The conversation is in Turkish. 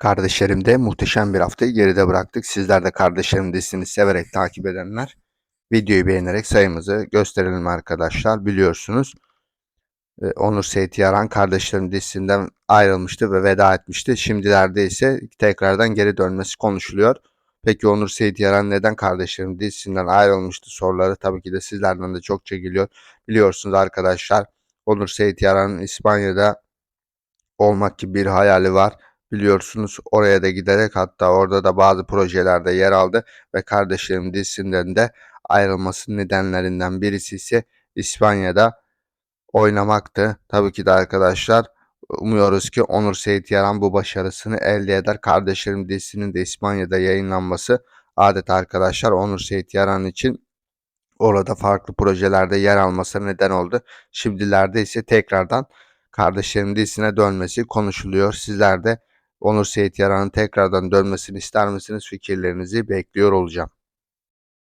Kardeşlerim'de muhteşem bir haftayı geride bıraktık. Sizler de Kardeşlerim dizisini severek takip edenler videoyu beğenerek sayımızı gösterelim arkadaşlar. Biliyorsunuz e, Onur Seyit Yaran Kardeşlerim dizisinden ayrılmıştı ve veda etmişti. Şimdilerde ise tekrardan geri dönmesi konuşuluyor. Peki Onur Seyit Yaran neden Kardeşlerim dizisinden ayrılmıştı soruları tabii ki de sizlerden de çokça geliyor. Biliyorsunuz arkadaşlar Onur Seyit Yaran'ın İspanya'da olmak gibi bir hayali var. Biliyorsunuz oraya da giderek hatta orada da bazı projelerde yer aldı ve Kardeşlerim dizisinden de ayrılması nedenlerinden birisi ise İspanya'da oynamaktı. Tabii ki de arkadaşlar umuyoruz ki Onur Seyit Yaran bu başarısını elde eder. Kardeşlerim dizisinin de İspanya'da yayınlanması adeta arkadaşlar Onur Seyit Yaran için orada farklı projelerde yer almasına neden oldu. Şimdilerde ise tekrardan Kardeşlerim dizisine dönmesi konuşuluyor. Sizler de Onur Seyit Yaran'ın tekrardan dönmesini ister misiniz? Fikirlerinizi bekliyor olacağım.